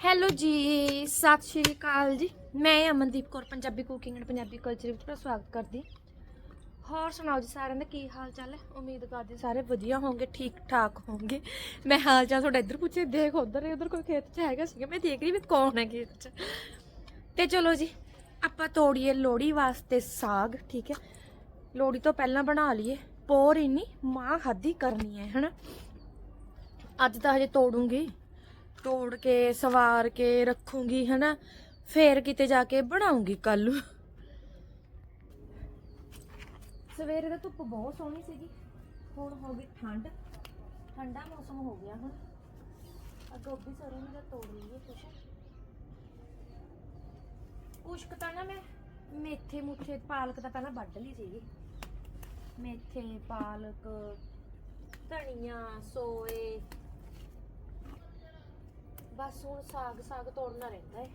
Hello ਜੀ, ਸਤਿ ਸ਼੍ਰੀ ਅਕਾਲ ਜੀ। ਮੈਂ Amandeep Kaur, Punjabi cooking and Punjabi culture ਵਿੱਚ ਤੁਹਾਡਾ ਸਵਾਗਤ ਕਰਦੀ ਹੋਰ ਸੁਣਾਓ ਜੀ ਸਾਰਿਆਂ ਦਾ, ਕੀ ਹਾਲ ਚਾਲ ਹੈ? ਉਮੀਦ ਕਰਦੀ ਸਾਰੇ ਵਧੀਆ ਹੋਵੋਗੇ ਠੀਕ ਠਾਕ ਹੋਵੋਗੇ ਮੈਂ ਹਾਲ ਚਾਲ ਤੁਹਾਡਾ ਇੱਧਰ ਪੁੱਛੇ, ਦੇਖ ਉਧਰ ਉਧਰ ਕੋਈ ਖੇਤ 'ਚ ਹੈਗਾ ਸੀਗਾ। ਮੈਂ ਦੇਖ ਰਹੀ ਵੀ ਕੌਣ ਹੈ ਖੇਤ 'ਚ। ਤੇ ਚਲੋ ਜੀ, ਆਪਾਂ ਤੋੜੀਏ ਲੋੜੀ ਵਾਸਤੇ ਸਾਗ, ਠੀਕ ਹੈ। ਲੋੜੀ ਤੋਂ ਪਹਿਲਾਂ ਬਣਾ ਲਈਏ। ਪੋਰ ਇੰਨੀ ਮਾਂ ਖਾਦੀ ਕਰਨੀ ਹੈ, ਹਨਾ। ਅੱਜ ਤਾਂ ਹਜੇ ਤੋੜੂੰਗੀ। ਤੋੜ ਕੇ, ਸਵਾਰ ਕੇ ਰੱਖੂੰਗੀ, ਹਨਾ? ਫੇਰ ਕਿਤੇ ਜਾ ਕੇ ਬਣਾਉਂਗੀ ਕੱਲ ਨੂੰ। ਸਵੇਰੇ ਦਾ ਧੁੱਪ ਬਹੁਤ ਸੋਹਣੀ ਸੀਗੀ। ਹੁਣ ਹੋ ਗਈ ਠੰਡ। ਠੰਡਾ ਮੌਸਮ ਹੋ ਗਿਆ ਹੁਣ। ਗੋਭੀ ਸਰੋਂ ਦਾ ਤੋੜ ਲਈਏ ਕੁਛ। ਕੁਛ ਤਾਂ ਨਾ ਮੈਂ ਮੇਥੇ ਮੁੱਠੇ ਪਾਲਕ ਤਾਂ ਪਹਿਲਾਂ ਵੱਢ ਲਈ ਸੀਗੀ। ਮੇਥੇ, ਪਾਲਕ, ਧਨੀਆ, ਸੋਏ ਬਸ ਹੁਣ ਸਾਗ ਸਾਗ ਤੋੜਨਾ ਰਹਿੰਦਾ ਹੈ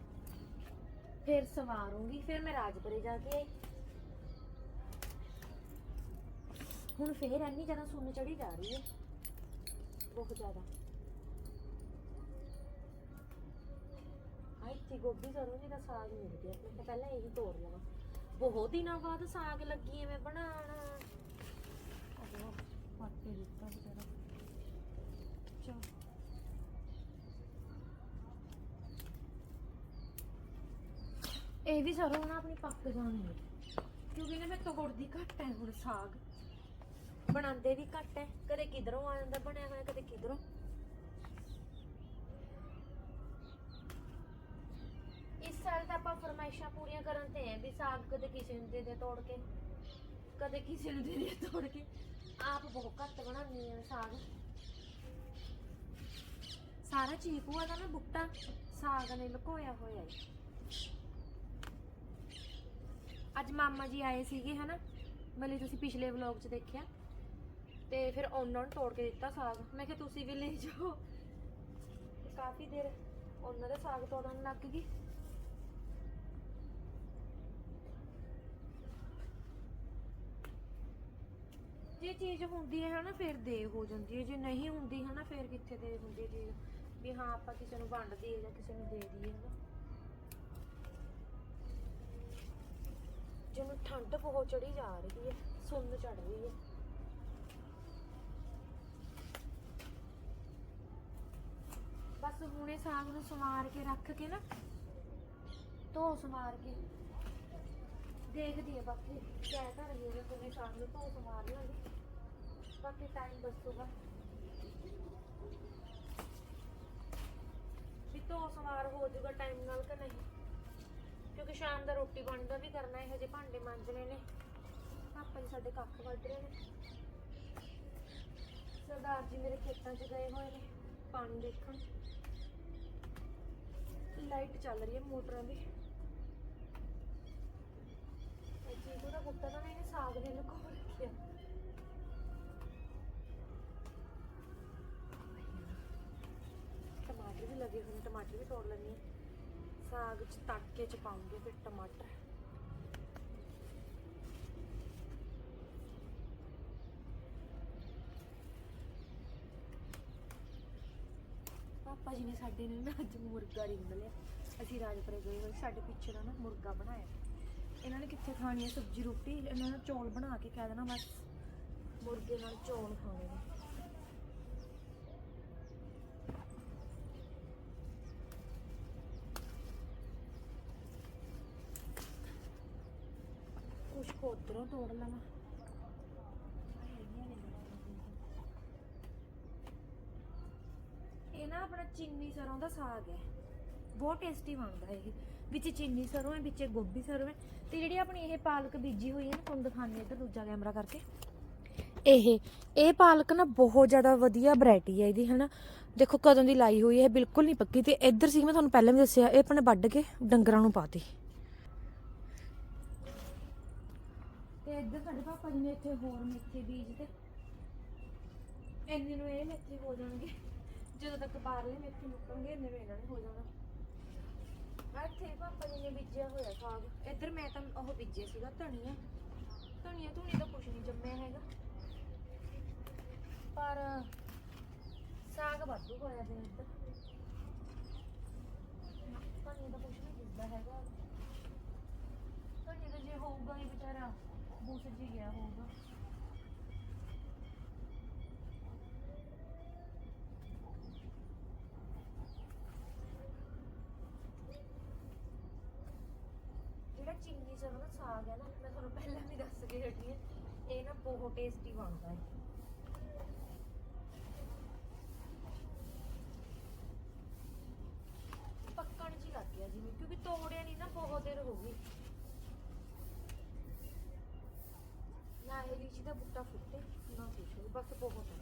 ਫਿਰ ਸਵਾਰੂੰਗੀ, ਫਿਰ ਮੈਂ ਰਾਜਪੁਰੇ ਜਾ ਕੇ ਆਈ। ਹੁਣ ਫੇਰ ਇੰਨੀ ਜ਼ਿਆਦਾ ਸੁੰਨ ਚੜੀ ਜਾ ਰਹੀ ਹੈ ਬਹੁਤ ਜ਼ਿਆਦਾ। ਆਈ ਤੀ ਗੋਭੀ ਸਰੋਂ ਦਾ ਸਾਗ ਮਿਲ ਗਿਆ। ਮੈਂ ਕਿਹਾ ਪਹਿਲਾਂ ਇਹੀ ਤੋੜ ਲਵਾਂ ਬਹੁਤ ਦਿਨਾਂ ਬਾਅਦ ਸਾਗ ਲੱਗੀ ਐ ਮੈਂ ਬਣਾਉਣ। ਅਗੋ ਪੱਤੇ ਦਿੱਤਾ ਵਿਚਾਰਾ ਚਲ ਇਹ ਵੀ ਸਰੋਂ ਨਾ ਆਪਣੀ ਪੱਕ ਜਾਣੀ ਹੈ। ਕਿਉਂਕਿ ਨਾ ਮੈਂ ਤੋੜਦੀ ਘੱਟ ਹੈ ਹੁਣ ਸਾਗ। ਬਣਾਉਂਦੇ ਵੀ ਘੱਟ ਹੈ। ਕਦੇ ਕਿਧਰੋਂ ਆ ਜਾਂਦਾ ਬਣਿਆ ਹੋਇਆ, ਕਦੇ ਕਿਧਰੋਂ। ਇਸ ਸਾਲ ਤਾਂ ਆਪਾਂ ਫਰਮਾਇਸ਼ਾਂ ਪੂਰੀਆਂ ਕਰਨ ਤੇ ਆ ਵੀ ਸਾਗ ਕਦੇ ਕਿਸੇ ਨੂੰ ਦੇ ਦੇ ਤੋੜ ਕੇ। ਕਦੇ ਕਿਸੇ ਨੂੰ ਦੇ ਦੇ ਤੋੜ ਕੇ। ਆਪ ਬਹੁਤ ਘੱਟ ਬਣਾਉਂਦੀ ਆ ਸਾਗ। ਸਾਰਾ ਚੀਕੂਆ ਦਾ ਨਾ ਬੁੱਟਾ। ਸਾਗ ਨੇ ਲੁਕੋਇਆ ਹੋਇਆ ਹੈ। ਅੱਜ ਮਾਮਾ ਜੀ ਆਏ ਸੀਗੇ, ਹਨਾ? ਮਲੇ ਤੁਸੀਂ ਪਿਛਲੇ ਵਲੌਗ 'ਚ ਦੇਖਿਆ। ਤੇ ਫਿਰ ਉਹਨਾਂ ਨੂੰ ਤੋੜ ਕੇ ਦਿੱਤਾ ਸਾਗ। ਮੈਂ ਕਿਹਾ, ਤੁਸੀਂ ਵੀ ਲੈ ਜਾਓ। ਤੇ ਕਾਫੀ ਦੇਰ ਉਹਨਾਂ ਦਾ ਸਾਗ ਤੋੜਨ ਲੱਗ ਗਈ। ਜੇ ਚੀਜ਼ ਹੁੰਦੀ ਹੈ, ਹਨਾ, ਫਿਰ ਦੇ ਹੋ ਜਾਂਦੀ ਹੈ। ਜੇ ਨਹੀਂ ਹੁੰਦੀ, ਹਨਾ, ਫਿਰ ਕਿੱਥੇ ਦੇ ਹੁੰਦੀ ਹੈ ਚੀਜ਼? ਵੀ ਹਾਂ, ਆਪਾਂ ਕਿਸੇ ਨੂੰ ਵੰਡ ਦਈਏ ਜਾਂ ਕਿਸੇ ਨੂੰ ਦੇ ਦਈਏ, ਹਨਾ। ਜਿਹਨੂੰ ਠੰਡ ਬਹੁਤ ਚੜੀ ਜਾ ਰਹੀ ਹੈ, ਸੁੰਨ ਚੜ ਰਹੀ ਹੈ। ਬਸ ਹੁਣੇ ਸਾਗ ਨੂੰ ਸਵਾਰ ਕੇ ਰੱਖ ਕੇ ਨਾ, ਧੋ ਸਵਾਰ ਕੇ। ਦੇਖਦੀ ਆ ਬਾਕੀ, ਕਹਿ ਤਾਂ ਰਹੀ ਹੈ ਕਿ ਸਾਗ ਨੂੰ ਧੋ ਸਵਾਰ ਲਾਂਗੇ ਬਾਕੀ ਟਾਈਮ ਦੱਸੂਗਾ। ਵੀ ਧੋ ਸਵਾਰ ਹੋ ਜਾਊਗਾ ਟਾਈਮ ਨਾਲ ਕਿ ਨਹੀਂ? ਕਿਉਂਕਿ ਸ਼ਾਮ ਦਾ ਰੋਟੀ ਪਾਣੀ ਦਾ ਵੀ ਕਰਨਾ ਹੈ ਹਜੇ ਭਾਂਡੇ ਮਾਂਜਣੇ ਨੇ। ਪਾਪਾ ਜੀ ਸਾਡੇ ਕੱਖ ਵੱਢ ਰਹੇ ਨੇ। ਸਰਦਾਰ ਜੀ ਮੇਰੇ ਖੇਤਾਂ 'ਚ ਗਏ ਹੋਏ ਨੇ, ਪਾਣੀ ਦੇਖਣ। ਲਾਈਟ ਚੱਲ ਰਹੀ ਹੈ ਮੋਟਰਾਂ ਦੀ। ਇਹ ਚੀਕੂ ਦਾ ਬੁੱਟਾ ਤਾਂ ਇਹਨੇ ਸਾਗ ਦੇ ਲੁਕੋ ਰੱਖਿਆ। ਟਮਾਟਰ ਵੀ ਲੱਗੇ ਹੋਏ ਨੇ, ਟਮਾਟਰ ਵੀ ਤੋੜ ਲੈਣੀ ਸਾਗ ਚ ਤੜਕੇ ਚ ਪਾਉਂਗੇ ਫਿਰ ਟਮਾਟਰ। ਪਾਪਾ ਜੀ ਨੇ ਸਾਡੇ ਨੇ ਨਾ ਅੱਜ ਮੁਰਗਾ ਰਿੰਗ ਲਿਆ। ਅਸੀਂ ਰਾਜਪੁਰੇ ਗਏ ਹੋਏ, ਸਾਡੇ ਪਿੱਛੇ ਦਾ ਨਾ ਮੁਰਗਾ ਬਣਾਇਆ। ਇਹਨਾਂ ਨੇ ਕਿੱਥੇ ਖਾਣੀ ਹੈ ਸਬਜ਼ੀ ਰੋਟੀ? ਇਹਨਾਂ ਨੇ ਚੌਲ ਬਣਾ ਕੇ ਕਹਿ ਦੇਣਾ ਬਸ। ਮੁਰਗੇ ਨਾਲ ਚੌਲ ਖਾਣੇ ਨੇ ਕੁਛ ਕੁ ਉੱਧਰੋਂ ਤੋੜ ਲਵਾਂ। ਇਹ ਨਾ ਆਪਣਾ ਚੀਨੀ ਸਰੋਂ ਦਾ ਸਾਗ ਹੈ। ਬਹੁਤ ਟੇਸਟੀ ਬਣਦਾ ਇਹ। ਵਿੱਚ ਚੀਨੀ ਸਰੋਂ ਹੈ, ਵਿੱਚ ਗੋਭੀ ਸਰੋਂ ਹੈ। ਤੇ ਜਿਹੜੀ ਆਪਣੀ ਇਹ ਪਾਲਕ ਬੀਜੀ ਹੋਈ ਹੈ ਨਾ, ਤੁਹਾਨੂੰ ਦਿਖਾਉਂਦੀ ਇੱਧਰ ਦੂਜਾ ਕੈਮਰਾ ਕਰਕੇ। ਇਹ ਇਹ ਪਾਲਕ ਨਾ ਬਹੁਤ ਜ਼ਿਆਦਾ ਵਧੀਆ ਵੈਰਾਈਟੀ ਹੈ ਇਹਦੀ, ਹਨਾ। ਦੇਖੋ ਕਦੋਂ ਦੀ ਲਾਈ ਹੋਈ ਹੈ ਬਿਲਕੁਲ ਨਹੀਂ ਪੱਕੀ। ਤੇ ਇੱਧਰ ਸੀ, ਮੈਂ ਤੁਹਾਨੂੰ ਪਹਿਲਾਂ ਵੀ ਦੱਸਿਆ, ਇਹ ਆਪਣੇ ਵੱਢ ਕੇ ਡੰਗਰਾਂ ਨੂੰ ਪਾਤੀ। ਇੱਧਰ ਸਾਡੇ ਪਾਪਾ ਜੀ ਨੇ ਇੱਥੇ ਹੋਰ ਮੇਥੇ ਬੀਜ ਤੇ ਇੰਨੇ ਨੂੰ ਇਹ ਮੇਥੇ ਹੋ ਜਾਣਗੇ। ਜਦੋਂ ਤੱਕ ਬਾਹਰਲੇ ਮੇਥੇ ਮੁੱਕਣਗੇ, ਇੰਨੇ ਨੂੰ ਇਹਨਾਂ ਨੇ ਹੋ ਜਾਣਾ। ਇੱਥੇ ਪਾਪਾ ਜੀ ਨੇ ਬੀਜਿਆ ਹੋਇਆ ਸਾਗ। ਇੱਧਰ ਮੈਂ ਤਾਂ ਉਹ ਬੀਜਿਆ ਸੀਗਾ, ਧਨੀਆ। ਧਨੀਆ ਧੁਨੀ ਤਾਂ ਕੁਛ ਨਹੀਂ ਜੰਮਿਆ ਹੈਗਾ। ਪਰ ਸਾਗ ਵਾਧੂ ਹੋਇਆ ਪਿਆ ਇੱਧਰ। ਚ ਜੀ ਗਿਆ ਹੋਊਗਾ। ਜਿਹੜਾ ਚੀਨੀ ਸਰੋਂ ਦਾ ਸਾਗ ਹੈ ਨਾ, ਮੈਂ ਤੁਹਾਨੂੰ ਪਹਿਲਾਂ ਵੀ ਦੱਸ ਕੇ ਹਟੀ ਹਾਂ ਇਹ ਨਾ ਬਹੁਤ ਟੇਸਟੀ ਬਣਦਾ ਹੈ ਪੱਕਣ ਜੀ ਲੱਗ ਗਿਆ ਜਿਵੇਂ ਕਿਉਂਕਿ ਤੋੜਿਆ ਨਹੀਂ ਨਾ ਬਹੁਤ ਦੇਰ ਹੋ ਗਈ ਨਾ ਬੁੱਟਾ ਫੁੱਟੇ, ਨਾ ਕੁਛ ਬਸ ਬਹੁਤ ਹੈ।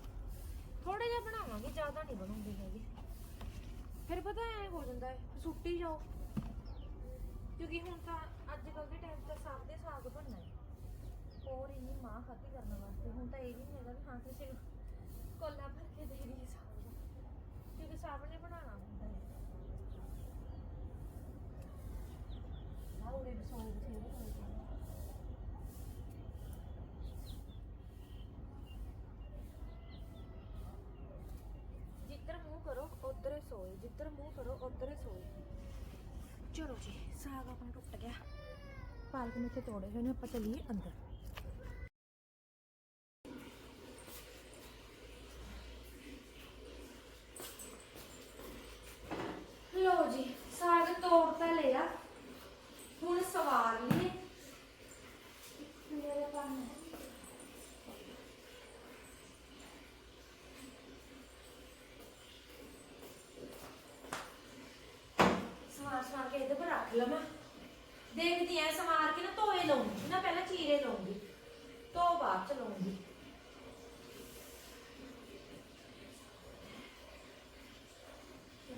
ਥੋੜੇ ਜਿਹਾ ਬਣਾਵਾਂਗੇ, ਜ਼ਿਆਦਾ ਨਹੀਂ ਬਣਾਉਂਦੇ ਹੈਗੇ। ਫਿਰ ਪਤਾ ਐ ਹੋ ਜਾਂਦਾ ਹੈ, ਸੁੱਟੀ ਜਾਓ। ਕਿਉਂਕਿ ਹੁਣ ਤਾਂ ਅੱਜ ਕੱਲ੍ਹ ਦੇ ਟਾਈਮ ਤਾਂ ਸਭ ਦੇ ਸਾਗ ਬਣਨਾ ਹੈ। ਹੋਰ ਇੰਨੀ ਮਾਂ ਖਾਤੀ ਕਰਨ ਵਾਸਤੇ, ਹੁਣ ਤਾਂ ਇਹ ਵੀ ਨਹੀਂ ਹੈਗਾ ਵੀ ਹਾਂ, ਕਿਸੇ ਨੂੰ ਕੋਲਾ ਭਰ ਕੇ ਦੇ ਦੀ ਸਾਗ। ਕਿਉਂਕਿ ਸਭ ਨੇ ਬਣਾਉਣਾ ਹੁੰਦਾ ਹੈ। ਨਾ ਬਸੋਂ ਬਥੇਰੇ ਹੋਏ ਪਏ ਨੇ। ਜਿੱਧਰ ਮੂੰਹ ਕਰੋ ਉਧਰ ਹੀ ਸੋਏ ਜਿੱਧਰ ਮੂੰਹ ਕਰੋ, ਉਧਰ ਹੀ ਸੋਏ ਚਲੋ ਜੀ, ਸਾਗ ਆਪਣਾ ਟੁੱਟ ਗਿਆ। ਪਾਲਕ ਮੇਥੇ ਤੋੜੇ ਹੋਏ ਨੇ, ਆਪਾਂ ਚਲੀਏ ਅੰਦਰ ਲੋ ਜੀ ਸਾਗ ਤੋੜ ਤਾਂ ਲਿਆ ਹੁਣ ਸਵਾਰ ਲਈਏ ਮੇਰੇ ਪਾਸ ਸਮਾਰ ਸਮਾਰ ਕੇ ਇਹਦੇ ਪਰ ਰੱਖ ਲਵਾਂ ਦੇਖਦੀ ਐ ਸਮਾਰ ਕੇ ਨਾ ਧੋਏ ਲਊਂਗੀ ਨਾ ਪਹਿਲਾਂ ਚੀਰੇ ਲਊਂਗੀ ਧੋ ਬਾਅਦ ਚ ਲਊਂਗੀ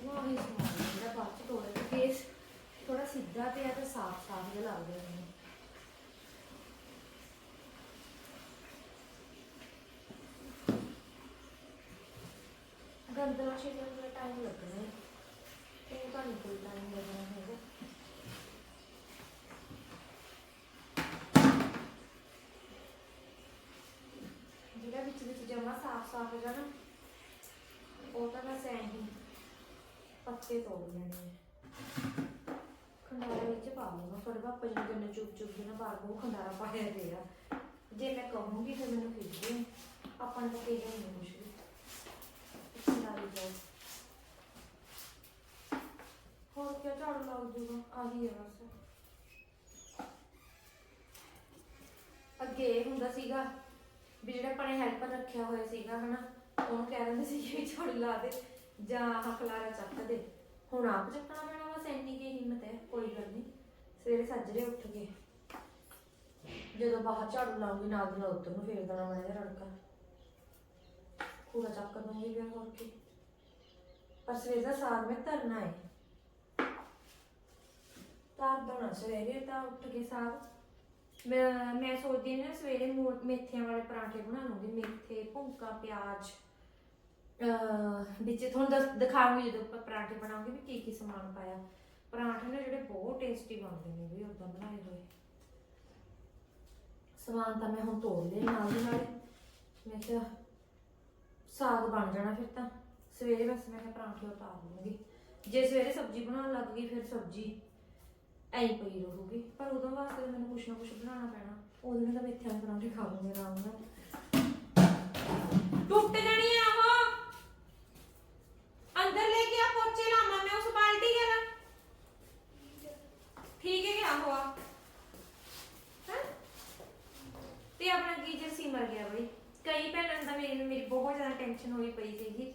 ਉਹ ਹੀ ਸਮਾਰ ਜਿਹੜਾ ਬਾਅਦ ਚ ਧੋਲੇ ਤੇ ਥੋੜਾ ਸਿੱਧਾ ਤੇ ਆ ਸਾਫ਼ ਸਾਫ਼ ਜਿਹਾ ਲੱਗਦਾ ਮੈਨੂੰ। ਗੰਦਲਾ ਛਿੱਲਣ ਦਾ ਟਾਈਮ ਲੱਗਣਾ ਹੈ। ਉਹ ਤਾਂ ਕੋਈ ਟਾਈਮ ਲੱਗਣਾ ਹੈਗਾ ਜਿਹੜਾ ਵਿੱਚ ਵਿੱਚ ਜਮਾ ਸਾਫ਼ ਸਾਫ਼ ਉਹ ਤਾਂ ਬਸ ਐਂ ਹੀ ਪੱਤੇ ਤੋੜ ਲੈਣੇ ਖੰਡਾਰਾ ਵਿੱਚ ਪਾ ਲਵਾਂ ਫਿਰ ਪਾਪਾ ਜੀ ਨੇ ਕਹਿੰਦੇ ਚੁੱਪ ਚੁੱਪ ਜਿਹਾ ਬਾਹਰ ਉਹ ਖੰਡਾਰਾ ਪਾਇਆ ਤੇਰਾ ਜੇ ਮੈਂ ਕਹੂੰਗੀ ਫਿਰ ਮੈਨੂੰ ਖਿੱਚਦੇ ਆਪਾਂ ਨੂੰ ਤਾਂ ਨਹੀਂ ਕੁਛ ਵੀ। ਖੰਡਾਰੀ ਜਾਓ ਹੋਰ ਕੀ ਝਾੜੂ ਲੱਗ ਜੂਗਾ? ਆਹੀ ਹੈ ਬਸ। ਅੱਗੇ ਇਹ ਹੁੰਦਾ ਸੀਗਾ ਵੀ ਜਿਹੜਾ ਆਪਾਂ ਨੇ ਹੈਲਪਰ ਰੱਖਿਆ ਹੋਇਆ ਸੀਗਾ, ਹਨਾ, ਉਹਨੂੰ ਕਹਿ ਦਿੰਦੇ ਸੀ ਕਿ ਝਾੜੂ ਲਾ ਦੇ ਜਾਂ ਆਹ ਖਲਾਰਾ ਚੱਕ ਦੇ। ਹੁਣ ਆਪ ਚੱਕਣਾ ਪੈਣਾ ਬਸ, ਇੰਨੀ ਕੀ ਹਿੰਮਤ ਹੈ, ਕੋਈ ਗੱਲ ਨਹੀਂ। ਸਵੇਰੇ ਸੱਜਰੇ ਉੱਠ ਕੇ ਜਦੋਂ ਬਾਹਰ ਝਾੜੂ ਲਾਉਂਗੀ ਨਾਲ ਦੀ ਨਾਲ ਉੱਧਰ ਨੂੰ ਫੇਰ ਦੇਣਾ ਮੈਂ ਇਹਦਾ ਰੜਕਾ। ਪੂਰਾ ਚੱਕ ਦੂੰਗੀ ਫਿਰ ਹੋਰ ਕੀ। ਪਰ ਸਵੇਰ ਦਾ ਸਾਗ ਮੈਂ ਧਰਨਾ ਹੈ ਤਾਂ ਬਣਾ, ਸਵੇਰੇ ਤਾਂ ਉੱਠ ਕੇ ਸਾਗ। ਮੈਂ ਮੈਂ ਸੋਚਦੀ ਹਾਂ ਨਾ ਸਵੇਰੇ ਮੋ- ਮੇਥਿਆਂ ਵਾਲੇ ਪਰਾਂਠੇ ਬਣਾ ਲੂੰਗੀ, ਮੇਥੇ, ਭੁੰਕਾ, ਪਿਆਜ਼। ਅਹ, ਵਿੱਚ ਤੁਹਾਨੂੰ ਦੱਸ, ਦਿਖਾਉਂਗੀ ਜਦੋਂ ਆਪਾਂ ਪਰਾਂਠੇ ਬਣਾਉਂਗੇ ਵੀ ਕੀ ਕੀ ਸਮਾਨ ਪਾਇਆ। ਪਰਾਂਠੇ ਨੇ ਜਿਹੜੇ ਬਹੁਤ ਟੇਸਟੀ ਬਣਦੇ ਨੇ ਵੀ ਉਦਾਂ ਬਣਾਏ ਹੋਏ। ਸਮਾਨ ਤਾਂ ਮੈਂ ਹੁਣ ਤੋੜ ਲਏ ਨਾਲ ਦੀ ਨਾਲ। ਮੈਂ ਕਿਹਾ, ਸਾਗ ਬਣ ਜਾਣਾ ਫਿਰ ਤਾਂ। ਸਵੇਰੇ ਬਸ ਮੈਂ ਕਿਹਾ ਪਰਾਂਠੇ ਉਤਾਰ ਲੂੰਗੀ। ਜੇ ਸਵੇਰੇ ਸਬਜ਼ੀ ਬਣਾਉਣ ਲੱਗ ਗਈ, ਫਿਰ ਸਬਜ਼ੀ। ਐਂ ਪਈ ਰਹੂਗੀ, ਪਰ ਉਦੋਂ ਵਾਸਤੇ ਤਾਂ ਮੈਨੂੰ ਕੁਛ ਨਾ ਕੁਛ ਬਣਾਉਣਾ ਪੈਣਾ। ਉਦੋਂ ਮੈਂ ਤਾਂ ਮੇਥਿਆਂ ਦੇ ਪਰਾਂਠੇ ਖਾ ਲੂੰਗੀ ਆਰਾਮ ਨਾਲ। ਟੁੱਟ ਜਾਣੀ ਆ ਉਹ! ਅੰਦਰ ਲੈ ਕੇ ਆ ਪੋਚੇ ਲਾਵਾਂ ਮੈਂ ਉਸ ਬਾਲਟੀ ਕੇ ਠੀਕ ਹੈ ਗਿਆ ਹੋਆ ਹੈ? ਤੇ ਆਪਣਾ ਗੀਜਰ ਸੀ ਮਰ ਗਿਆ ਬਈ। ਕਈ ਭੈਣਾਂ ਦਾ ਮੇਰੀ ਮੇਰੀ ਬਹੁਤ ਜ਼ਿਆਦਾ ਟੈਨਸ਼ਨ ਹੋਈ ਪਈ ਸੀਗੀ।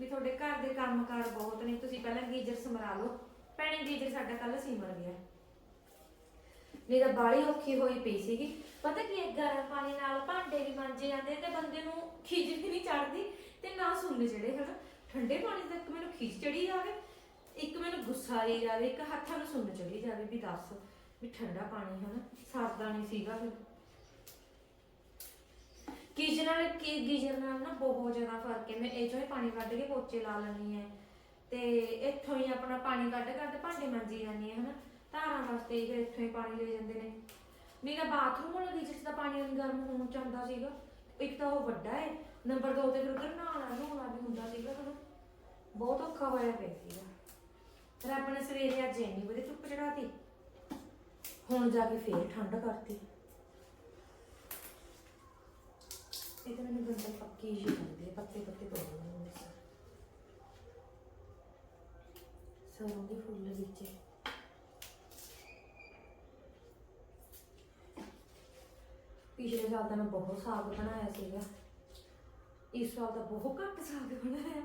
ਵੀ ਤੁਹਾਡੇ ਘਰ ਦੇ ਕੰਮਕਾਰ ਬਹੁਤ ਨੇ, ਤੁਸੀਂ ਪਹਿਲਾਂ ਗੀਜਰ ਸਮਰਾ ਲਓ। ਭੈਣੇ ਗੀਜਰ ਸਾਡਾ ਕੱਲ ਸਿਮਰ ਗਿਆ। ਨਹੀਂ ਤਾਂ ਬਾਲੀ ਔਖੀ ਹੋਈ ਪਈ ਸੀਗੀ। ਪਤਾ ਕੀ ਹੈ, ਗਰਮ ਪਾਣੀ ਨਾਲ ਭਾਂਡੇ ਵੀ ਮਾਂਜੇ ਜਾਂਦੇ ਤੇ ਬੰਦੇ ਨੂੰ ਖਿਜ ਵੀ ਨਹੀਂ ਚੜਦੀ ਤੇ ਨਾ ਸੁਣਨੇ ਚੜੇ ਹਨਾ? ਠੰਡੇ ਪਾਣੀ ਤੱਕ ਮੈਨੂੰ ਖਿਜ ਚੜੀ ਜਾਵੇ, ਇੱਕ ਮੈਨੂੰ ਗੁੱਸਾ ਆਈ ਜਾਵੇ, ਇੱਕ ਹੱਥਾਂ ਨੂੰ ਸੁਣਨ ਚੜੀ ਜਾਵੇ ਵੀ ਦੱਸ ਵੀ ਠੰਡਾ ਪਾਣੀ, ਹਨਾ? ਸਰਦਾ ਨਹੀਂ ਸੀਗਾ ਫਿਰ। ਗੀਜ਼ਰ ਨਾਲ, ਕੀ ਗੀਜ਼ਰ ਨਾਲ ਨਾ ਬਹੁਤ ਜ਼ਿਆਦਾ ਫ਼ਰਕ ਹੈ। ਮੈਂ ਇਹ ਚੋਂ ਹੀ ਪਾਣੀ ਕੱਢ ਕੇ ਪੋਚੇ ਲਾ ਲੈਣੀ ਹੈ। ਤੇ ਇੱਥੋਂ ਹੀ ਆਪਣਾ ਪਾਣੀ ਕੱਢ ਕੱਢ ਭਾਂਡੇ ਮਾਂਜੀ ਜਾਂਦੀ ਹੈ ਹਨਾ? ਧਾਰਾਂ ਵਾਸਤੇ ਫਿਰ ਇੱਥੋਂ ਹੀ ਪਾਣੀ ਲੈ ਜਾਂਦੇ ਨੇ। ਨਹੀਂ ਤਾਂ ਬਾਥਰੂਮ ਵਾਲਾ ਗੀਜ਼ਰ 'ਚ ਪਾਣੀ ਉਨੀ ਗਰਮ ਹੋਣ ਚਾਹੁੰਦਾ ਸੀਗਾ, ਇੱਕ ਤਾਂ ਉਹ ਵੱਡਾ ਹੈ ਨੰਬਰ 2 ਤੇ ਫਿਰ ਉਧਰ ਨਹਾਉਣਾ ਨਹਾਉਣਾ ਵੀ ਹੁੰਦਾ ਸੀਗਾ, ਹਨਾ? ਬਹੁਤ ਔਖਾ ਹੋਇਆ ਪਿਆ ਸੀਗਾ। ਰੱਬ ਨੇ ਸਵੇਰੇ ਅੱਜ ਇੰਨੀ ਵਧੀਆ ਧੁੱਪ ਚੜਾਤੀ ਹੁਣ ਜਾ ਕੇ ਫੇਰ ਠੰਡ ਕਰਤੀ। ਇਹ ਤਾਂ ਮੈਨੂੰ ਗੰਦੇ ਪੱਕੀ ਹੀ ਲੱਗਦੇ ਪੱਤੇ ਪੱਤੇ ਤੋੜ ਦਿੰਦੇ ਨੇ। ਸਰੋਂ ਦੇ ਫੁੱਲ ਵਿੱਚ। ਪਿਛਲੇ ਸਾਲ ਤਾਂ ਮੈਂ ਬਹੁਤ ਸਾਗ ਬਣਾਇਆ ਸੀਗਾ। ਇਸ ਸਾਲ ਤਾਂ ਬਹੁਤ ਘੱਟ ਸਾਗ ਬਣਾਇਆ।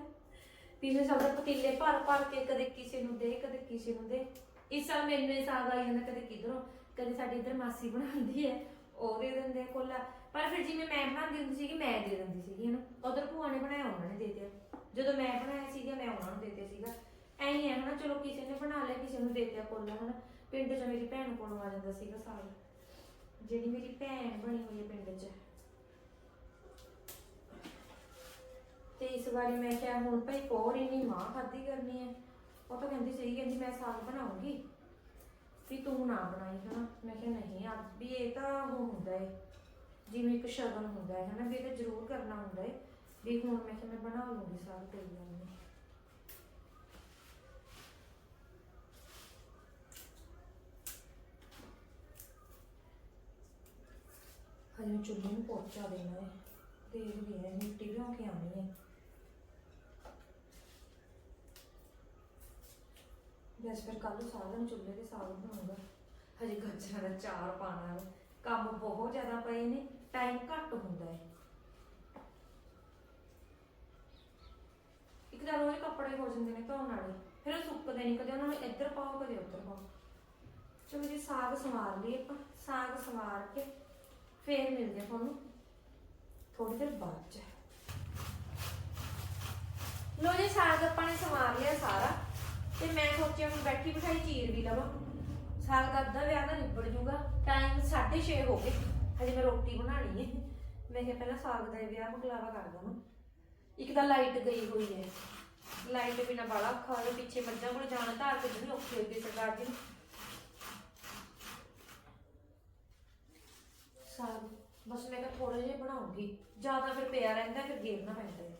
ਪਿਛਲੇ ਸਾਲ ਤਾਂ ਪਤੀਲੇ ਭਰ ਭਰ ਕੇ ਕਦੇ ਕਿਸੇ ਨੂੰ ਦੇ, ਕਦੇ ਕਿਸੇ ਨੂੰ ਦੇ। ਇਸ ਸਾਲ ਮੈਨੂੰ ਇਹ ਸਾਗ ਆਈ ਜਾਂਦਾ ਕਦੇ ਕਿਧਰੋਂ, ਕਦੇ ਸਾਡੀ ਇਧਰ ਮਾਸੀ ਬਣਾਉਂਦੀ ਹੈ, ਉਹ ਦੇ ਦਿੰਦੇ ਆ ਕੋਲਾ। ਪਰ ਫਿਰ ਜਿਵੇਂ ਮੈਂ ਬਣਾਉਂਦੀ ਹੁੰਦੀ ਸੀਗੀ, ਮੈਂ ਦੇ ਦਿੰਦੀ ਸੀਗੀ ਹਨਾ ਉਧਰ ਭੂਆ ਨੇ ਬਣਾਇਆ, ਉਹਨਾਂ ਨੇ ਦੇ ਦਿਆ ਜਦੋਂ ਮੈਂ ਬਣਾਇਆ ਸੀਗਾ, ਮੈਂ ਉਹਨਾਂ ਨੂੰ ਦੇ ਦਿਆ ਸੀਗਾ। ਐਂ ਹੀ ਹੈ ਹਨਾ, ਚਲੋ ਕਿਸੇ ਨੇ ਬਣਾ ਲਿਆ, ਕਿਸੇ ਨੂੰ ਦੇ ਦਿਆ ਕੋਲਾ ਹਨਾ। ਪਿੰਡ 'ਚ ਮੇਰੀ ਭੈਣ ਕੋਲੋਂ ਆ ਜਾਂਦਾ ਸੀਗਾ ਸਾਗ। ਜਿਹੜੀ ਮੇਰੀ ਭੈਣ ਬਣੀ ਹੋਈ ਹੈ ਪਿੰਡ 'ਚ। ਤੇ ਇਸ ਵਾਰੀ ਮੈਂ ਕਿਹਾ, ਹੁਣ ਭਾਈ ਕੋਰ ਇੰਨੀ ਮਾਂ ਖਾਦੀ ਕਰਨੀ ਹੈ ਉਹ ਤਾਂ ਕਹਿੰਦੀ ਸੀ ਕਹਿੰਦੀ ਮੈਂ ਸਾਗ ਬਣਾਉਂਗੀ। ਵੀ ਤੂੰ ਨਾ ਬਣਾਈ ਹਨਾ। ਮੈਂ ਕਿਹਾ, ਨਹੀਂ ਅੱਜ ਵੀ ਇਹ ਤਾਂ ਉਹ ਹੁੰਦਾ ਹੈ ਜਿਵੇਂ ਇੱਕ ਸ਼ਗਨ ਹੁੰਦਾ ਹੈ ਹਨਾ, ਵੀ ਇਹ ਤਾਂ ਜ਼ਰੂਰ ਕਰਨਾ ਹੁੰਦਾ ਹੈ ਵੀ ਹੁਣ ਮੈਂ ਕਿਹਾ, ਮੈਂ ਬਣਾ ਲੂੰਗੀ ਸਾਗ ਕੋਈ ਗੱਲ ਮੈਂ ਚੁੱਲ੍ਹੇ ਨੂੰ ਪੋਚਾ ਦੇਣਾ ਹੈ ਦੇਖਦੀ ਹਾਂ ਮਿੱਟੀ ਵੀ ਕੇ ਆਉਣੀ ਹੈ ਬਸ ਫਿਰ ਕੱਲ ਨੂੰ ਸਾਰਾ ਦਿਨ ਚੁੱਲ੍ਹੇ ਤੇ ਸਾਗ ਬਣਾਉਂਗਾ ਹਜੇ ਗਾਜਰਾਂ ਦਾ ਚਾਰ ਪਾਣਾ ਹੈ ਕੰਮ ਬਹੁਤ ਜ਼ਿਆਦਾ ਪਏ ਨੇ ਟਾਈਮ ਘੱਟ ਹੁੰਦਾ ਹੈ। ਇੱਕ ਤਾਂ ਰੋਜ਼ ਕੱਪੜੇ ਹੋ ਜਾਂਦੇ ਨੇ ਧੋਣ ਵਾਲੇ, ਫਿਰ ਉਹ ਸੁੱਕਦੇ ਨਹੀਂ, ਕਦੇ ਉਹਨਾਂ ਨੂੰ ਇੱਧਰ ਪਾਓ, ਕਦੇ ਉੱਧਰ ਪਾਓ। ਚਲੋ ਜੀ, ਸਾਗ ਸਵਾਰ ਲਈਏ ਆਪਾਂ, ਸਾਗ ਸਵਾਰ ਕੇ ਫੇਰ ਮਿਲਦੇ ਹਾਂ ਤੁਹਾਨੂੰ। ਥੋੜੀ ਦੇਰ ਬਾਅਦ ਚ। ਲੋ ਜੀ, ਸਾਗ ਆਪਾਂ ਨੇ ਸਵਾਰ ਲਿਆ ਸਾਰਾ। ਤੇ ਮੈਂ ਸੋਚਿਆ ਹੁਣ ਬੈਠੀ ਬਿਠਾਈ ਚੀਰ ਵੀ ਲਵਾਂ। ਸਾਗ ਦਾ ਅੱਧਾ ਵਿਆਹ ਦਾ ਨਿਬੜ ਜੂਗਾ। ਟਾਈਮ 6:30 ਹੋ ਗਏ। ਹਜੇ ਮੈਂ ਰੋਟੀ ਬਣਾਣੀ ਹੈ। ਮੈਂ ਕਿਹਾ ਪਹਿਲਾਂ ਸਾਗ ਦਾ ਵਿਆਹ ਮਕਲਾਵਾ ਕਰ ਦਵਾਂ। ਇੱਕ ਤਾਂ ਲਾਈਟ ਗਈ ਹੋਈ ਹੈ। ਲਾਈਟ ਬਿਨਾ ਬਾਲਾ ਔਖਾ ਹੋਇਆ ਪਿੱਛੇ ਮੱਝਾਂ ਕੋਲ ਜਾਣਾ ਧਾਰ ਕੇ ਜਿਹੜੀ ਔਖੀ ਹੋਈ ਪਈ ਜੀ ਸਾਗ। ਬਸ ਮੈਂ ਕਿਹਾ ਥੋੜਾ ਜਿਹਾ ਬਣਾਉਂਗੀ। ਜ਼ਿਆਦਾ ਫਿਰ ਪਿਆ ਰਹਿੰਦਾ ਫਿਰ ਗੇਰਨਾ ਪੈਂਦਾ ਹੈ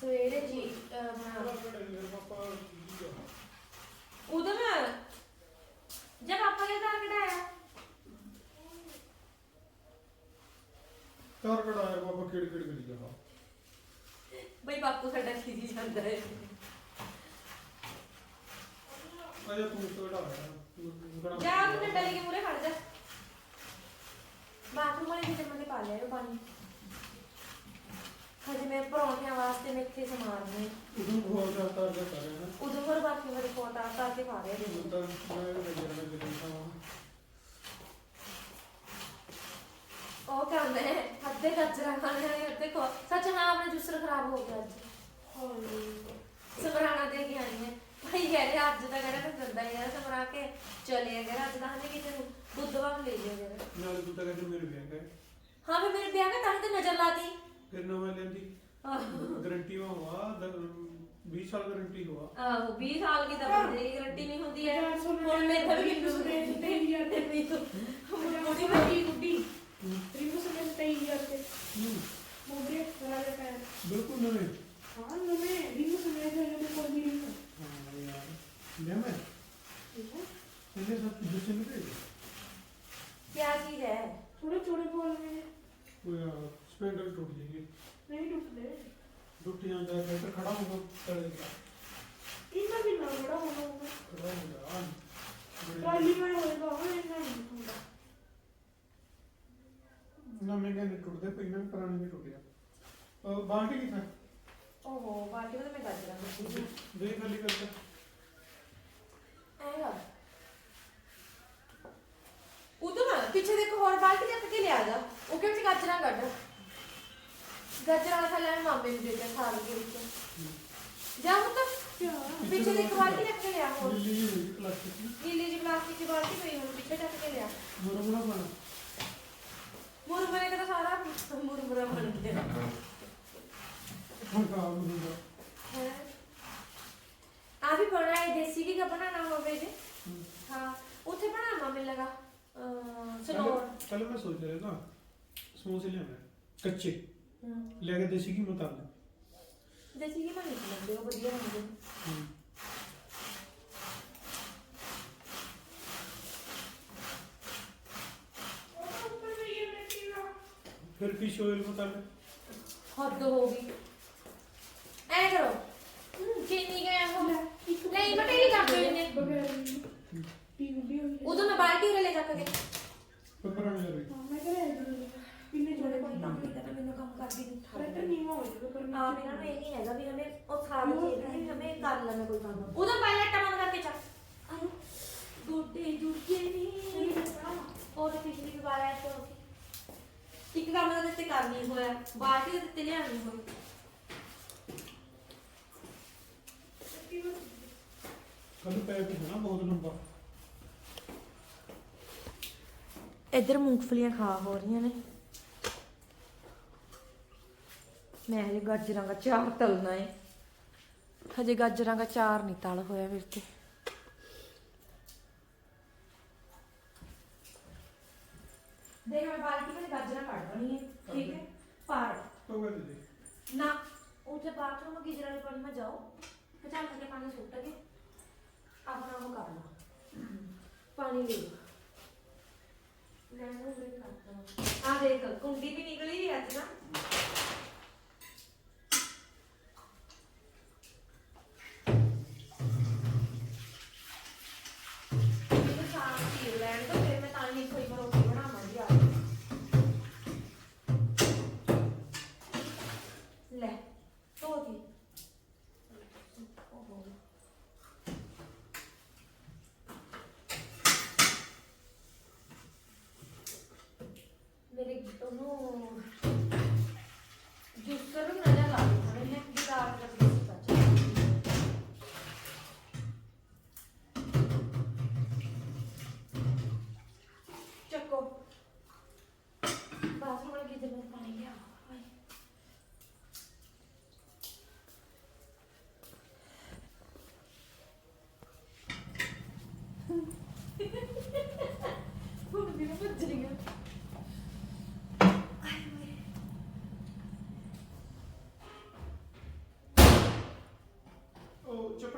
ਸਵੇਰੇ ਜੀ ਅਹ, ਬਣਾ ਉਦੋਂ ਨਾ ਜਦ ਆਪਾਂ ਨੇ ਦਾਰ ਕਢਾਇਆ। ਤਾਰ ਕਢਾਇਆ ਬਾਬਾ ਕਿਹੜੀ ਕਿਹੜੀ ਕਰੀ ਜਾਣਾ। ਬਈ ਬਾਪੂ ਸਾਡਾ ਖੀਜੀ ਜਾਂਦਾ ਹੈ। ਅਜਾ ਤੂੰ ਕਢਾਇਆ ਤੂੰ ਕਢਾ ਜਾ ਤੂੰ ਡੰਡਾ ਲੈ ਕੇ ਮੂਰੇ ਖੜ ਜਾ। ਬਾਥਰੂਮ ਵਾਲੇ ਕਿਤੇ ਮੰਨੇ ਪਾ ਲਿਆ ਪਾਣੀ। ਹਜੇ ਮੈਂ ਪਰੌਂਠਿਆਂ ਵਾਸਤੇ ਮੇਥੇ ਸਮਾਰਨੇ ਤੂੰ ਹੋਰ ਦਾ ਤਾਰ ਦਾ ਕਰ ਰਿਹਾ ਉਦੋਂ ਹੋਰ ਬਾਕੀ ਮੇਰੇ ਕੋਲ ਤਾਂ ਤਾਂ ਕੇ ਪਾ ਰਿਹਾ ਨਾ ਤਾਂ ਮੈਂ ਲੱਗਿਆ ਨਾ ਜਿਵੇਂ ਤਾਂ ਉਹ ਕਹਿੰਦੇ ਨੇ ਅੱਧੇ ਗਜਰਾ ਖਾਣੇ ਨੇ ਅੱਧੇ ਕੋ ਸੱਚ ਹਾਂ ਆਪਣਾ ਜੂਸਰ ਖਰਾਬ ਹੋ ਗਿਆ ਅੱਜ। ਸਮਰਾਣਾ ਦੇ ਕੇ ਆਈ ਹੈ। ਭਾਈ ਕਹਿ ਰਿਹਾ ਅੱਜ ਤਾਂ ਕਹਿੰਦਾ ਮੈਂ ਗੰਦਾ ਯਾਰ ਸਮਰਾ ਕੇ ਚਲੇ ਗਿਆ ਅੱਜ ਤਾਂ ਹਨੇ ਕਿਤੇ ਨੂੰ ਬੁੱਧਵਾਰ ਲੈ ਲਿਆ ਯਾਰ ਨਾਲ ਤੂੰ ਤਾਂ ਕਹਿੰਦਾ ਮੇਰੇ ਵਿਆਹ ਗਏ ਹਾਂ ਵੀ ਮੇਰੇ ਵਿਆਹ ਦਾ ਤਾਂ ਤੇ ਨਜ਼ਰ ਲਾਤੀ ਫਿਰ ਨਵਾਂ ਲੈਂਦੀ ਗਾਰੰਟੀ ਹੋਵਾ 20 ਸਾਲ ਗਾਰੰਟੀ ਹੋਵਾ ਆਹੋ 20 ਸਾਲ ਦੀ ਤਾਂ ਬੰਦੇ ਦੀ ਗਰੰਟੀ ਨਹੀਂ ਹੁੰਦੀ ਹੈ ਹੁਣ ਮੇਰੇ ਤਾਂ ਵੀ ਕਿੰਨੂ ਦੇ ਤੇ ਯਾਰ ਤੇ ਵੀ ਤੋਂ ਮੁੜੀ ਵੱਡੀ ਗੁੱਡੀ ਰਿਮੂ ਸਮੇਂ ਤਈ ਯਾਰ ਤੇ ਮੋਬਰੇ ਵਾਲੇ ਪੈਰ ਬਿਲਕੁਲ ਨਵੇਂ ਹਾਂ ਨਵੇਂ ਰਿਮੂ ਸਮੇਂ ਤੇ ਇਹਦੇ ਕੋਲ ਵੀ ਰਿਮੂ ਹਾਂ ਯਾਰ ਲੈ ਮੈਂ ਇਹਨੇ ਸਭ ਕੁਝ ਚੰਗੇ ਤੇ ਕੀ ਚੀਜ਼ ਹੈ? ਥੋੜੇ ਥੋੜੇ ਬੋਲ ਰਹੇ ਉਹ ਸਪੈਂਡਰ ਟੁੱਟ ਜਾਏਗੀ। ਨਹੀਂ ਟੁੱਟਦੇ। ਟੁੱਟ ਜਾਂਦਾ ਹੈ ਤਾਂ ਖੜਾ ਹੋਗਾ ਤਲੇ ਦਾ ਇੰਨਾ ਵੀ ਨਾ ਬੜਾ ਹੋਣਾ ਖੜਾ ਹੋਗਾ ਬੜੇ ਟਰਾਲੀ ਮੈਂ ਹੋਏਗਾ ਉਹ ਇੰਨਾ ਨਹੀਂ ਹੁੰਦਾ ਨਵੇਂ ਕਹਿੰਦੇ ਟੁੱਟਦੇ ਪਈ ਨਾ ਪੁਰਾਣੇ ਵੀ ਟੁੱਟਿਆ ਉਹ ਬਾਲਟੀ ਕਿੱਥੇ? ਓਹੋ ਬਾਕੀ ਤਾਂ ਮੈਂ ਗੱਜ ਰਾਂ ਦਿੱਤੀ ਦੇ ਖਾਲੀ ਕਰਦਾ ਐਗਾ ਉਦੋਂ ਨਾ ਪਿੱਛੇ ਦੇ ਇੱਕ ਹੋਰ ਬਾਲਟੀ ਚੱਕ ਕੇ ਲਿਆ ਜਾ ਉਹ ਕਿਹੜੀ ਗਾਜਰਾਂ ਕੱਢ ਗਾਜਰਾਂ ਦਾ ਥੱਲੇ ਮਾਮੇ ਨੂੰ ਦੇ ਦੇ ਥਾਲ ਦੇ ਵਿੱਚ ਜਾ ਹੁਣ ਤਾਂ ਕਿਆ ਪਿੱਛੇ ਦੇ ਇੱਕ ਬਾਲਟੀ ਚੱਕ ਕੇ ਲਿਆ ਹੋਰ ਦਿੱਲੀ ਹੋਈ ਪਲਾਸਟਿਕ ਦੀ ਨੀਲੀ ਜਿਹੀ ਪਲਾਸਟਿਕ ਦੀ ਬਾਲਟੀ ਪਈ ਹੁਣ ਪਿੱਛੇ ਚੱਕ ਕੇ ਲਿਆ ਮੁਰਮੁਰਾ ਬਣਾ ਮੁਰਮਰੇ ਦਾ ਸਾਰਾ ਮੁਰਮਰਾ ਬਣ ਗਿਆ ਹੁਣ ਕੰਮ ਹੁੰਦਾ ਹੈ ਆ ਵੀ ਬਣਾਏ ਦੇਸੀ ਘੀ ਦਾ ਬਣਾਣਾ ਹੋਵੇ ਜੇ ਹਾਂ ਉੱਥੇ ਬਣਾਵਾ ਮੈਨੂੰ ਲਗਾ ਸਨੋਰ ਕੱਲ ਮੈਂ ਸੋਚ ਰਿਹਾ ਨਾ ਸਮੋਸੇ ਲਿਆਉਣਾ ਕੱਚੇ। ਹਮ। ਲੈ ਕੇ ਦੇਸੀ ਘੀ ਮਤਾ ਦੇਸੀ ਘੀ ਬਣੀ ਲੈਂਦੇ ਉਹ ਵਧੀਆ ਹੁੰਦੇ। ਫਿਸ਼ ਆਇਲ ਪਤਾ ਹੱਦ ਹੋ ਗਈ। ਐ ਕਰੋ। ਚੀਨੀ ਗਿਆ ਹੋ ਨਹੀਂ ਮਟੇਰੀ ਕਰ ਦੋ ਇਹਨੇ। ਬਾਲਟੀ ਉਰੇ ਲੈ ਜਾ ਕੇ। ਦੇ। ਪੇਪਰਾਂ ਨੂੰ ਜਰੀ ਮੈਂ ਕਿਹਾ ਇਹ ਕਿੰਨੇ ਜੋੜੇ ਕੋਈ ਕੰਮ ਨਹੀਂ ਕਰਦਾ ਮੈਨੂੰ ਕੰਮ ਕਰਦੀ ਨਹੀਂ ਕਰੈਕਟਰ ਨਹੀਂ ਹੋ ਰਿਹਾ ਪਰ ਆ ਮੇਰਾ ਨਾ ਇਹ ਨਹੀਂ ਹੈਗਾ ਵੀ ਹਮੇ ਉਹ ਖਾਣ ਚੀਜ਼ ਨਹੀਂ ਹਮੇ ਕਰ ਲੈਣਾ ਕੋਈ ਕੰਮ। ਉਹਦਾ ਪਾਇਲਟ ਬੰਦ ਕਰਕੇ ਚੱਲ। ਆਇਓ ਗੋਡੇ ਜੁੜਕੇ ਨਹੀਂ ਔਰ ਪਿਛਲੀ ਵੀ ਵਾਰ ਆਇਆ ਸੀ ਇੱਕ ਕੰਮ ਦਾ ਦਿੱਤੇ ਕਰ ਨਹੀਂ ਹੋਇਆ ਬਾਲਟੀ ਦੇ ਦਿੱਤੇ ਲਿਆਣੀ ਹੋਈ ਕੱਲ ਪੈ ਵੀ ਹੈ ਨਾ ਬਹੁਤ ਲੰਬਾ। ਇੱਧਰ ਮੂੰਗਫਲੀਆਂ ਖਾ ਹੋ ਰਹੀਆਂ ਨੇ। ਮੈਂ ਹਜੇ ਗਾਜਰਾਂ ਦਾ ਚਾਰ ਤਲਣਾ ਹੈ ਹਜੇ ਗਾਜਰਾਂ ਦਾ ਚਾਰ ਨਹੀਂ ਤਲ ਹੋਇਆ ਮੇਰੇ ਤੇ। ਦੇਖ ਮੈਂ ਬਾਲਟੀ ਵਿੱਚ ਗਾਜਰਾਂ ਕੱਢ ਦਣੀ ਹੈ ਠੀਕ ਹੈ? ਪਰ ਨਾ ਉੱਥੇ ਬਾਥਰੂਮ ਵਿੱਚ ਗਾਜਰਾਂ ਦੇ ਪਾਣੀ ਮੈਂ ਜਾਓ। ਪਚਾਲ ਕੇ ਪਾਣੀ ਸੁੱਟ ਕੇ ਆਪਣਾ ਉਹ ਕਰ ਦੇਖ ਕੁੰਡੀ ਵੀ ਨਿਕਲੀ ਅੱਜ ਨਾ। ਮੇਰੇ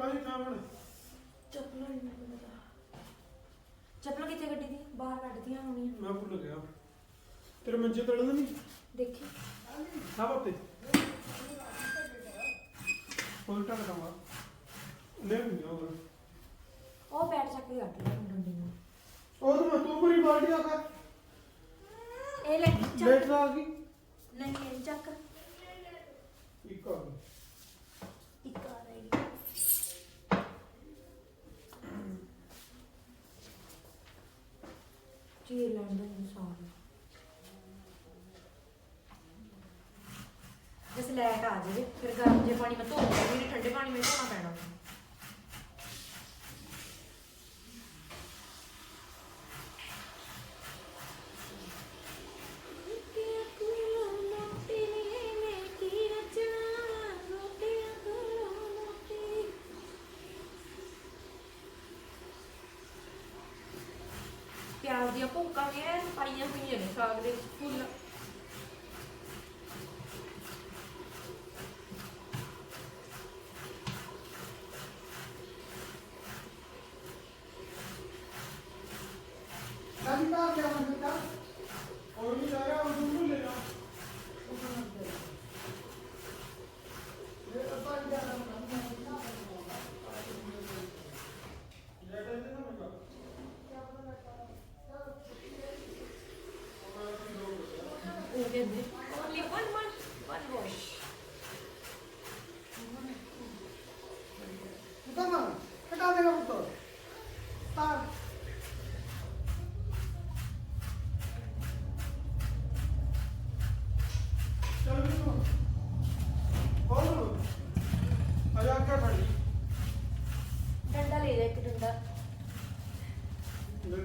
ਉਹ ਚਪੜਾ ਹੀ ਕੰਮ ਨੇ ਚੱਪਲਾਂ ਨਹੀਂ ਮੈਨੂੰ ਪਤਾ ਚੱਪਲਾਂ ਕਿੱਥੇ ਗੱਡੀ ਦੀ ਬਾਹਰ ਕੱਢਦੀਆਂ ਹੋਣੀਆਂ ਮੈਂ ਭੁੱਲ ਗਿਆ ਤੇਰੇ ਮੰਜੇ ਤੜਨ ਨਹੀਂ ਦੇਖੀ ਹਾਂ ਬਾਤੇ ਕੋਈ ਟਾ ਕਰਾਂਗਾ ਲੈ ਨਹੀਂ ਹੋਰ ਉਹ ਬੈਠ ਚੱਕ ਕੇ ਕੱਢ ਲਿਆ ਡੰਡੀ ਨੂੰ ਉਹ ਤਾਂ ਮੈਂ ਤੂੰ ਮੇਰੀ ਬਾਲਟੀ ਆ ਕਰ ਇਹ ਲੈ ਚੱਕ ਬੈਠ ਲਾ ਗਈ ਨਹੀਂ ਇਹ ਚੱਕ ਇੱਕ ਆ ਗਈ। ਇੱਕ ਆ ਰਹੀ ਚੀਰ ਇਨਸਾਨ ਜਿਸ ਲੈਟ ਆ ਜਾਵੇ, ਫਿਰ ਗਰਮ ਜੇ ਪਾਣੀ ਮੈਂ ਧੋ ਕੇ ਠੰਡੇ ਪਾਣੀ ਮੈਂ ਧੋਣਾ ਪੈਣਾ।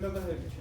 Maganda dahil.